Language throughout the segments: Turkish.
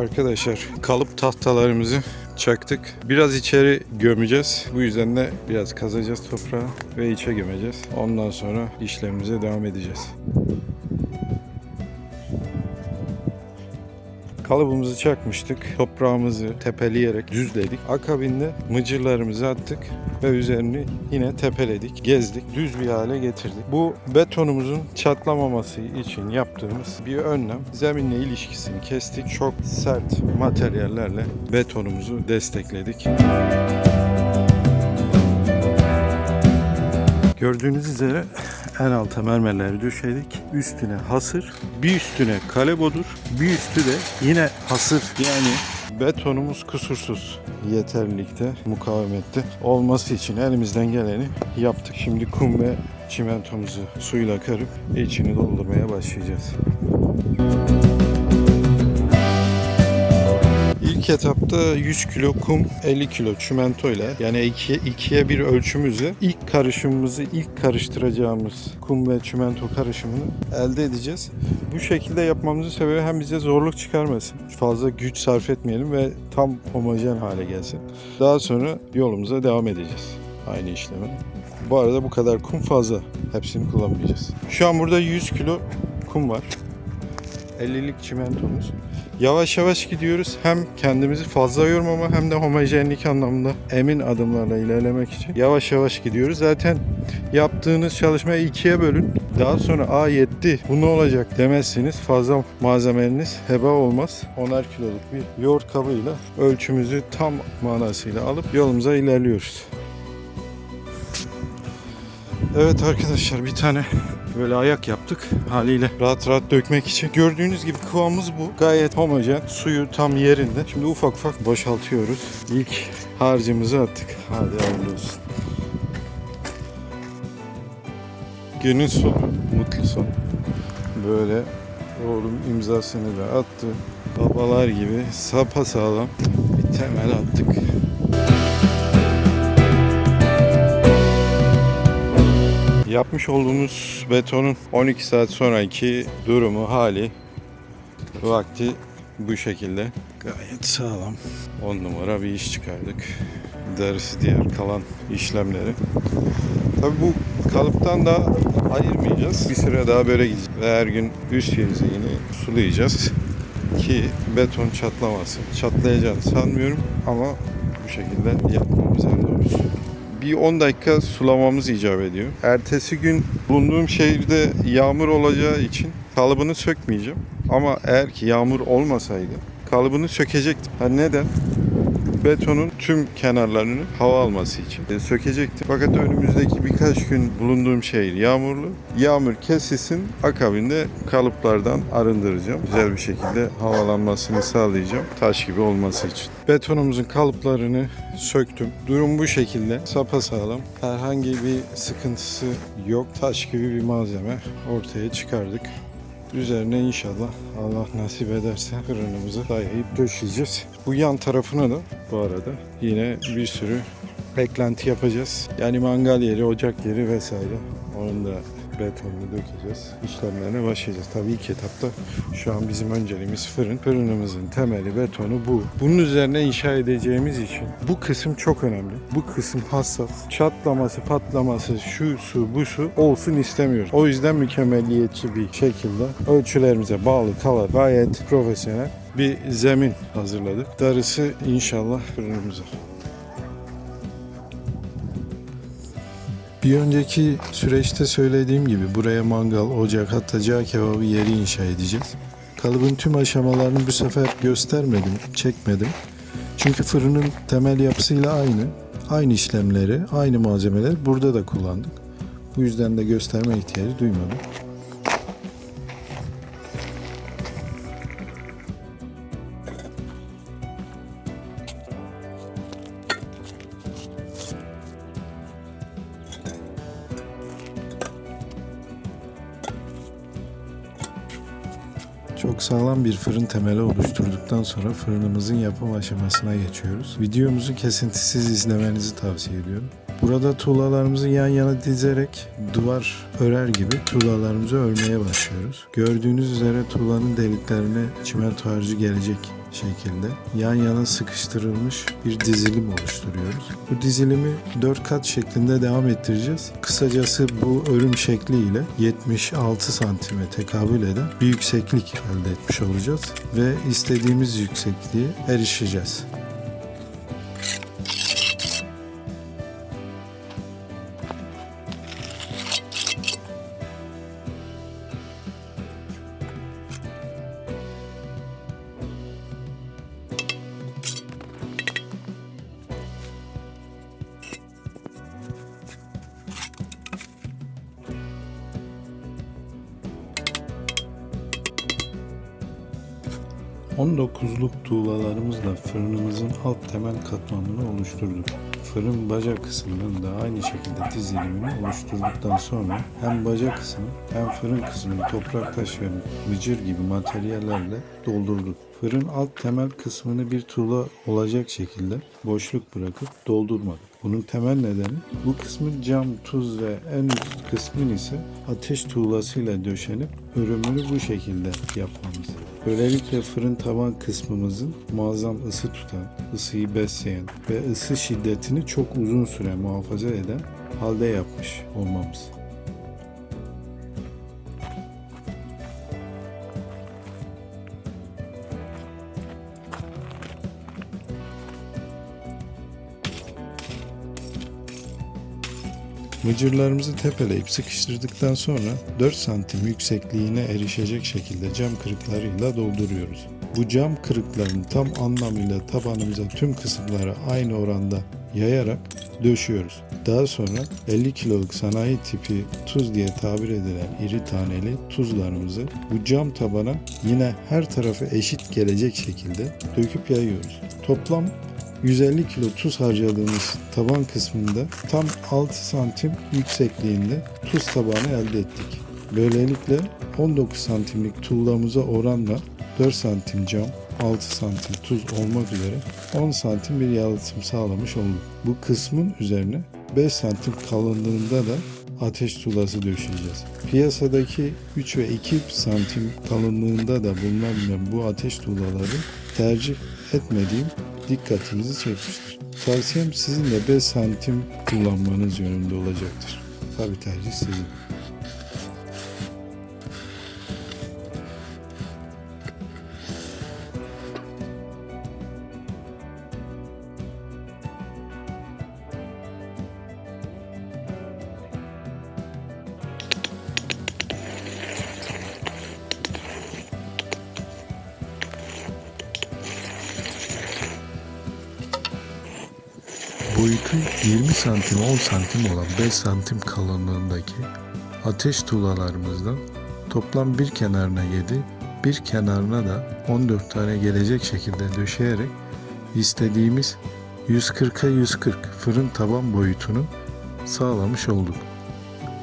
Arkadaşlar kalıp tahtalarımızı çaktık. Biraz içeri gömeceğiz. Bu yüzden de biraz kazacağız toprağı ve içe gömeceğiz. Ondan sonra işlemimize devam edeceğiz. Kalıbımızı çakmıştık. Toprağımızı tepeleyerek düzledik. Akabinde mıcırlarımızı attık ve üzerini yine tepeledik, gezdik, düz bir hale getirdik. Bu betonumuzun çatlamaması için yaptığımız bir önlem. Zeminle ilişkisini kestik. Çok sert materyallerle betonumuzu destekledik. Gördüğünüz üzere en alta mermerleri döşedik. Üstüne hasır, bir üstüne kale bodur, bir üstü de yine hasır. Yani betonumuz kusursuz yeterlilikte, mukavemette olması için elimizden geleni yaptık. Şimdi kum ve çimentomuzu suyla karıp içini doldurmaya başlayacağız. İlk etapta 100 kilo kum, 50 kilo çimento ile yani ikiye, ikiye bir ölçümüzle ilk karışımımızı, ilk karıştıracağımız kum ve çimento karışımını elde edeceğiz. Bu şekilde yapmamızın sebebi hem bize zorluk çıkarmasın, fazla güç sarf etmeyelim ve tam homojen hale gelsin. Daha sonra yolumuza devam edeceğiz aynı işlemi. Bu arada bu kadar kum fazla. Hepsini kullanmayacağız. Şu an burada 100 kilo kum var. 50'lik çimentomuz. Yavaş yavaş gidiyoruz. Hem kendimizi fazla yormama hem de homojenlik anlamında emin adımlarla ilerlemek için yavaş yavaş gidiyoruz. Zaten yaptığınız çalışmayı ikiye bölün. Daha sonra a yetti bu ne olacak demezsiniz. Fazla malzemeniz heba olmaz. 10'ar kiloluk bir yoğurt kabıyla ölçümüzü tam manasıyla alıp yolumuza ilerliyoruz. Evet arkadaşlar bir tane böyle ayak yaptık haliyle rahat rahat dökmek için. Gördüğünüz gibi kıvamımız bu. Gayet homojen. Suyu tam yerinde. Şimdi ufak ufak boşaltıyoruz. İlk harcımızı attık. Hadi hayırlı olsun. Günün sonu, mutlu son. Böyle oğlum imzasını da attı. Babalar gibi sapa sağlam bir temel attık. Yapmış olduğumuz betonun 12 saat sonraki durumu, hali, vakti bu şekilde. Gayet sağlam. 10 numara bir iş çıkardık. Derisi diğer kalan işlemleri. Tabi bu kalıptan da ayırmayacağız. Bir süre daha böyle gideceğiz. Ve her gün üst yüzeyini sulayacağız. Ki beton çatlamasın. Çatlayacağını sanmıyorum ama bu şekilde yapmamız en doğrusu bir 10 dakika sulamamız icap ediyor. Ertesi gün bulunduğum şehirde yağmur olacağı için kalıbını sökmeyeceğim. Ama eğer ki yağmur olmasaydı kalıbını sökecektim. Ha neden? Betonun tüm kenarlarını hava alması için e, sökecektim. Fakat önümüzdeki birkaç gün bulunduğum şehir yağmurlu. Yağmur kesilsin akabinde kalıplardan arındıracağım. Güzel bir şekilde havalanmasını sağlayacağım. Taş gibi olması için. Betonumuzun kalıplarını söktüm. Durum bu şekilde. Sapasağlam. Herhangi bir sıkıntısı yok. Taş gibi bir malzeme ortaya çıkardık. Üzerine inşallah Allah nasip ederse fırınımızı dayayıp döşeyeceğiz. Bu yan tarafına da bu arada yine bir sürü beklenti yapacağız. Yani mangal yeri, ocak yeri vesaire. Onun da betonunu dökeceğiz. İşlemlerine başlayacağız. Tabii ilk etapta şu an bizim önceliğimiz fırın. Fırınımızın temeli, betonu bu. Bunun üzerine inşa edeceğimiz için bu kısım çok önemli. Bu kısım hassas. Çatlaması, patlaması, şu su, bu su olsun istemiyoruz. O yüzden mükemmeliyetçi bir şekilde ölçülerimize bağlı kalarak gayet profesyonel bir zemin hazırladık. Darısı inşallah fırınımıza. Bir önceki süreçte söylediğim gibi buraya mangal, ocak hatta cağ kebabı yeri inşa edeceğiz. Kalıbın tüm aşamalarını bu sefer göstermedim, çekmedim. Çünkü fırının temel yapısıyla aynı. Aynı işlemleri, aynı malzemeler burada da kullandık. Bu yüzden de gösterme ihtiyacı duymadım. Sağlam bir fırın temeli oluşturduktan sonra fırınımızın yapım aşamasına geçiyoruz. Videomuzu kesintisiz izlemenizi tavsiye ediyorum. Burada tuğlalarımızı yan yana dizerek duvar örer gibi tuğlalarımızı örmeye başlıyoruz. Gördüğünüz üzere tuğlanın deliklerine çimento harcı gelecek şekilde yan yana sıkıştırılmış bir dizilim oluşturuyoruz. Bu dizilimi 4 kat şeklinde devam ettireceğiz. Kısacası bu örüm şekliyle 76 santime tekabül eden bir yükseklik elde etmiş olacağız ve istediğimiz yüksekliğe erişeceğiz. ...19'luk tuğlalarımızla fırınımızın alt temel katmanını oluşturduk. Fırın baca kısmının da aynı şekilde dizilimini oluşturduktan sonra hem baca kısmı hem fırın kısmını toprak taş ve mıcır gibi materyallerle doldurduk. Fırın alt temel kısmını bir tuğla olacak şekilde boşluk bırakıp doldurmadık. Bunun temel nedeni bu kısmın cam, tuz ve en üst kısmın ise ateş tuğlasıyla döşenip örümünü bu şekilde yapmamız. Böylelikle fırın taban kısmımızın muazzam ısı tutan, ısıyı besleyen ve ısı şiddetini çok uzun süre muhafaza eden halde yapmış olmamız. Mıcırlarımızı tepeleyip sıkıştırdıktan sonra 4 santim yüksekliğine erişecek şekilde cam kırıklarıyla dolduruyoruz. Bu cam kırıklarını tam anlamıyla tabanımıza tüm kısımlara aynı oranda yayarak döşüyoruz. Daha sonra 50 kiloluk sanayi tipi tuz diye tabir edilen iri taneli tuzlarımızı bu cam tabana yine her tarafı eşit gelecek şekilde döküp yayıyoruz. Toplam 150 kilo tuz harcadığımız taban kısmında tam 6 santim yüksekliğinde tuz tabanı elde ettik. Böylelikle 19 santimlik tuğlamıza oranla 4 santim cam, 6 santim tuz olmak üzere 10 santim bir yalıtım sağlamış olduk. Bu kısmın üzerine 5 santim kalınlığında da ateş tuğlası döşeyeceğiz. Piyasadaki 3 ve 2 santim kalınlığında da bulunan bu ateş tuğlaları tercih etmediğim dikkatinizi çekmiştir. Tavsiyem sizin de 5 santim kullanmanız yönünde olacaktır. Tabi tercih sizin. Santim 10 santim olan 5 santim kalınlığındaki ateş tuğlalarımızdan toplam bir kenarına 7, bir kenarına da 14 tane gelecek şekilde döşeyerek istediğimiz 140'a 140 fırın taban boyutunu sağlamış olduk.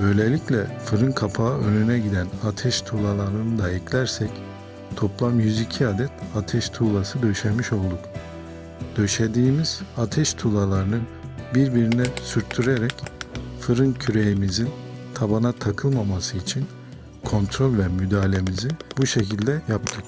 Böylelikle fırın kapağı önüne giden ateş tuğlalarını da eklersek toplam 102 adet ateş tuğlası döşemiş olduk döşediğimiz ateş tuğlalarını birbirine sürttürerek fırın küreğimizin tabana takılmaması için kontrol ve müdahalemizi bu şekilde yaptık.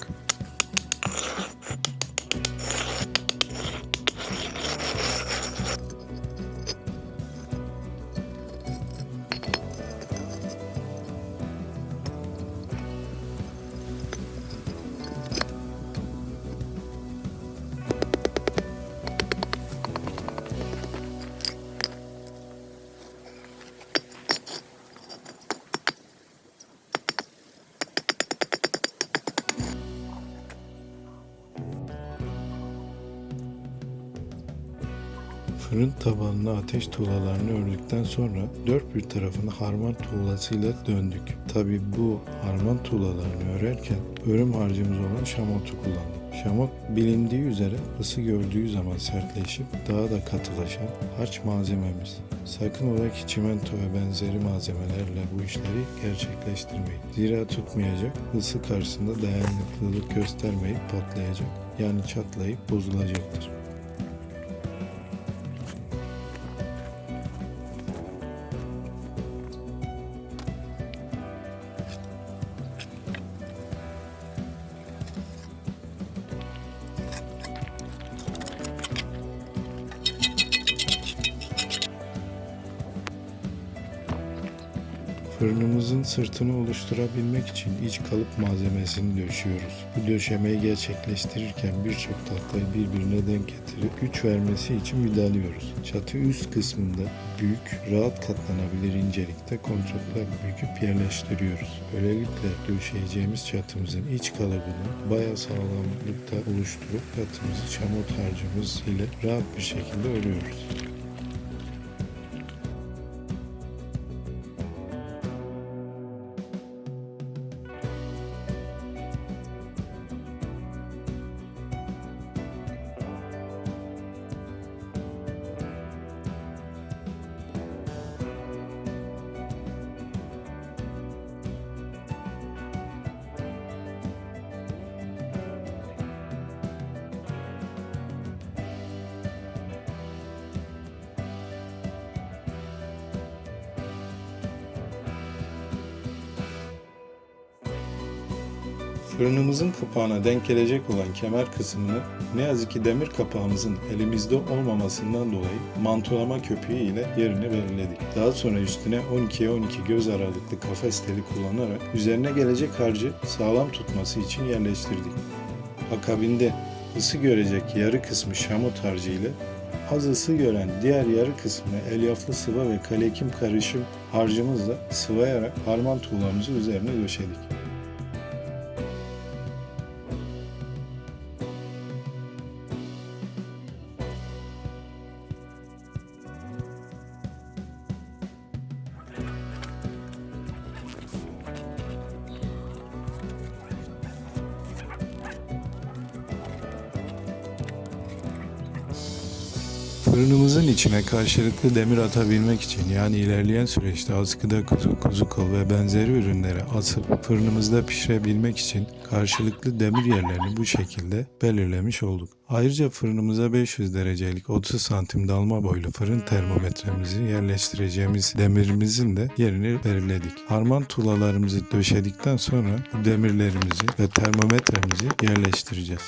Fırın tabanına ateş tuğlalarını ördükten sonra dört bir tarafını harman tuğlasıyla döndük. Tabi bu harman tuğlalarını örerken örüm harcımız olan şamotu kullandık. Şamot bilindiği üzere ısı gördüğü zaman sertleşip daha da katılaşan harç malzememiz. Sakın ola ki çimento ve benzeri malzemelerle bu işleri gerçekleştirmeyin. Zira tutmayacak, ısı karşısında dayanıklılık göstermeyip patlayacak. Yani çatlayıp bozulacaktır. Fırınımızın sırtını oluşturabilmek için iç kalıp malzemesini döşüyoruz. Bu döşemeyi gerçekleştirirken birçok tahtayı birbirine denk getirip güç vermesi için vidalıyoruz. Çatı üst kısmında büyük, rahat katlanabilir incelikte kontratlar büküp yerleştiriyoruz. Böylelikle döşeyeceğimiz çatımızın iç kalıbını bayağı sağlamlıkta oluşturup çatımızı çamur harcımız ile rahat bir şekilde örüyoruz. Fırınımızın kapağına denk gelecek olan kemer kısmını ne yazık ki demir kapağımızın elimizde olmamasından dolayı mantolama köpüğü ile yerini belirledik. Daha sonra üstüne 12'ye 12 göz aralıklı kafes teli kullanarak üzerine gelecek harcı sağlam tutması için yerleştirdik. Akabinde ısı görecek yarı kısmı şamot harcı ile az ısı gören diğer yarı kısmını elyaflı sıva ve kalekim karışım harcımızla sıvayarak harman tuğlamızı üzerine döşedik. Fırınımızın içine karşılıklı demir atabilmek için yani ilerleyen süreçte askıda kuzu, kuzu kol ve benzeri ürünleri asıp fırınımızda pişirebilmek için karşılıklı demir yerlerini bu şekilde belirlemiş olduk. Ayrıca fırınımıza 500 derecelik 30 santim dalma boylu fırın termometremizi yerleştireceğimiz demirimizin de yerini belirledik. Harman tuğlalarımızı döşedikten sonra demirlerimizi ve termometremizi yerleştireceğiz.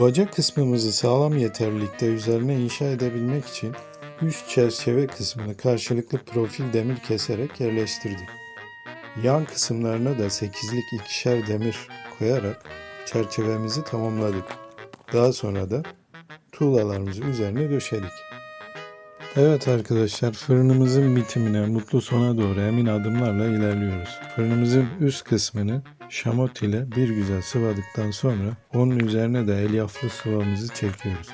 Bacak kısmımızı sağlam yeterlilikte üzerine inşa edebilmek için üst çerçeve kısmını karşılıklı profil demir keserek yerleştirdik. Yan kısımlarına da 8'lik ikişer demir koyarak çerçevemizi tamamladık. Daha sonra da tuğlalarımızı üzerine döşedik. Evet arkadaşlar fırınımızın bitimine mutlu sona doğru emin adımlarla ilerliyoruz. Fırınımızın üst kısmını şamot ile bir güzel sıvadıktan sonra onun üzerine de elyaflı sıvamızı çekiyoruz.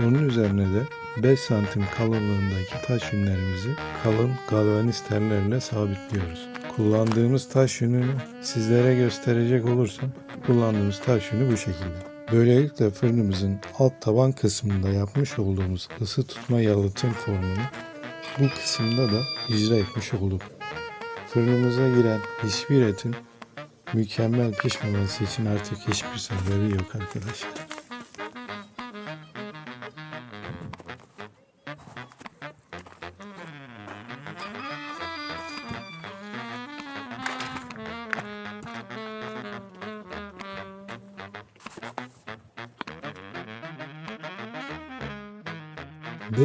Onun üzerine de 5 santim kalınlığındaki taş yünlerimizi kalın galvaniz tellerle sabitliyoruz. Kullandığımız taş yününü sizlere gösterecek olursam kullandığımız taş yünü bu şekilde. Böylelikle fırınımızın alt taban kısmında yapmış olduğumuz ısı tutma yalıtım formunu bu kısımda da icra etmiş olduk. Fırınımıza giren hiçbir etin mükemmel pişmemesi için artık hiçbir sebebi yok arkadaşlar.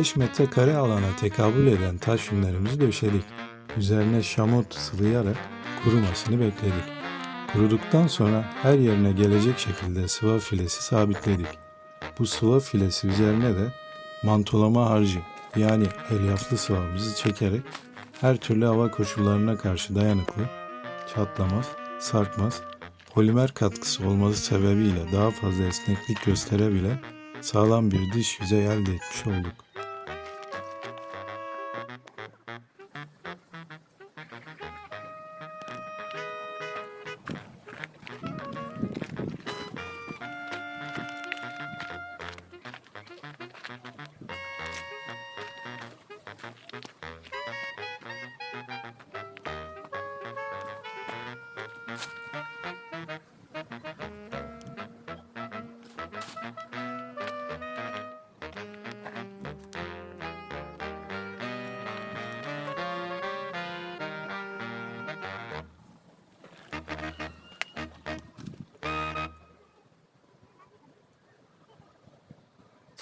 Beş metrekare alana tekabül eden taş yünlerimizi döşedik. Üzerine şamot sıvayarak kurumasını bekledik. Kuruduktan sonra her yerine gelecek şekilde sıva filesi sabitledik. Bu sıva filesi üzerine de mantolama harcı yani elyaflı sıvamızı çekerek her türlü hava koşullarına karşı dayanıklı, çatlamaz, sarkmaz, polimer katkısı olması sebebiyle daha fazla esneklik gösterebilen sağlam bir dış yüzey elde etmiş olduk.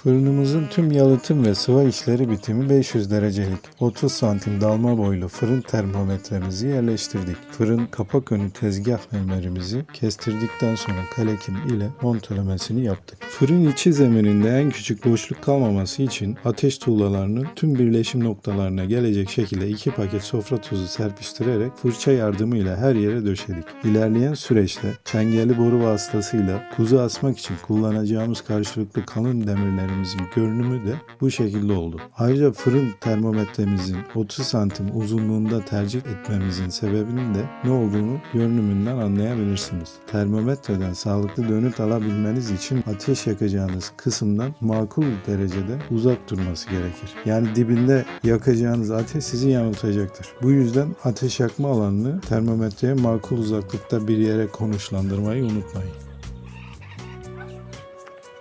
Fırınımızın tüm yalıtım ve sıva işleri bitimi 500 derecelik 30 santim dalma boylu fırın termometremizi yerleştirdik. Fırın kapak önü tezgah mermerimizi kestirdikten sonra kalekim ile montelemesini yaptık. Fırın içi zemininde en küçük boşluk kalmaması için ateş tuğlalarının tüm birleşim noktalarına gelecek şekilde iki paket sofra tuzu serpiştirerek fırça yardımıyla her yere döşedik. İlerleyen süreçte çengelli boru vasıtasıyla kuzu asmak için kullanacağımız karşılıklı kalın demirlerimizin görünümü de bu şekilde oldu. Ayrıca fırın termometremizin 30 santim uzunluğunda tercih etmemizin sebebinin de ne olduğunu görünümünden anlayabilirsiniz. Termometreden sağlıklı dönüt alabilmeniz için ateş yakacağınız kısımdan makul derecede uzak durması gerekir. Yani dibinde yakacağınız ateş sizi yanıltacaktır. Bu yüzden ateş yakma alanını termometreye makul uzaklıkta bir yere konuşlandırmayı unutmayın.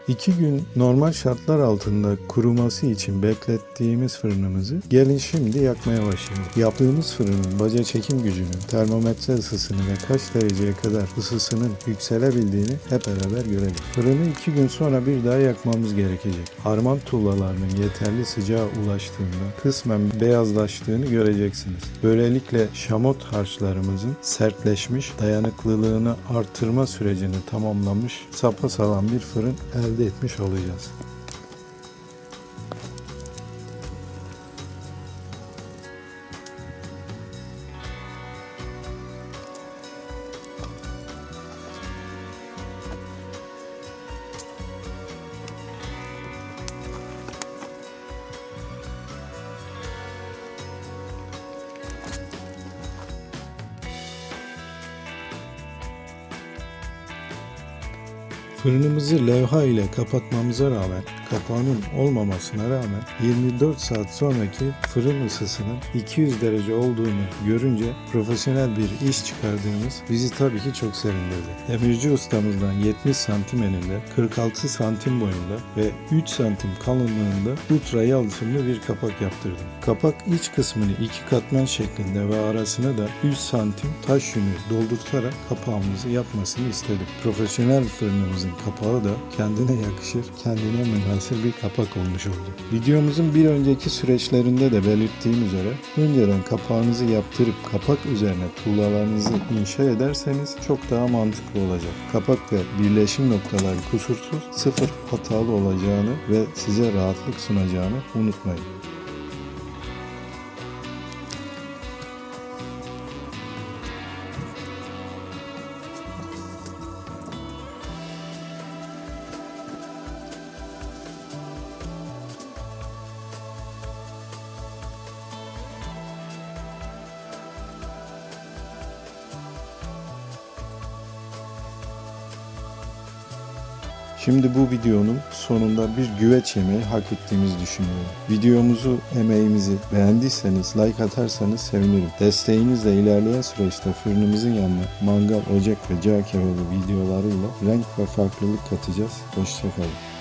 İki gün normal şartlar altında kuruması için beklettiğimiz fırınımızı gelin şimdi yakmaya başlayalım. Yaptığımız fırının baca çekim gücünün, termometre ısısını ve kaç dereceye kadar ısısının yükselebildiğini hep beraber görelim. Fırını iki gün sonra bir daha yakmamız gerekecek. Harman tuğlalarının yeterli sıcağa ulaştığında kısmen beyazlaştığını göreceksiniz. Böylelikle şamot harçlarımızın sertleşmiş, dayanıklılığını artırma sürecini tamamlamış, sapasağlam bir fırın elde etmiş olacağız. Fırınımızı levha ile kapatmamıza rağmen, kapağının olmamasına rağmen 24 saat sonraki fırın ısısının 200 derece olduğunu görünce profesyonel bir iş çıkardığımız bizi tabii ki çok sevindirdi. Demirci ustamızdan 70 santim eninde, 46 santim boyunda ve 3 santim kalınlığında ultra yalıtımlı bir kapak yaptırdım. Kapak iç kısmını iki katman şeklinde ve arasına da 3 santim taş yünü doldurtarak kapağımızı yapmasını istedim. Profesyonel fırınımızın kapağı da kendine yakışır, kendine münhasır bir kapak olmuş oldu. Videomuzun bir önceki süreçlerinde de belirttiğim üzere önceden kapağınızı yaptırıp kapak üzerine tuğlalarınızı inşa ederseniz çok daha mantıklı olacak. Kapak ve birleşim noktaları kusursuz, sıfır hatalı olacağını ve size rahatlık sunacağını unutmayın. Şimdi bu videonun sonunda bir güveç yemeği hak ettiğimizi düşünüyorum. Videomuzu, emeğimizi beğendiyseniz like atarsanız sevinirim. Desteğinizle ilerleyen süreçte fırınımızın yanına mangal, ocak ve cağ kebabı videolarıyla renk ve farklılık katacağız. Hoşçakalın.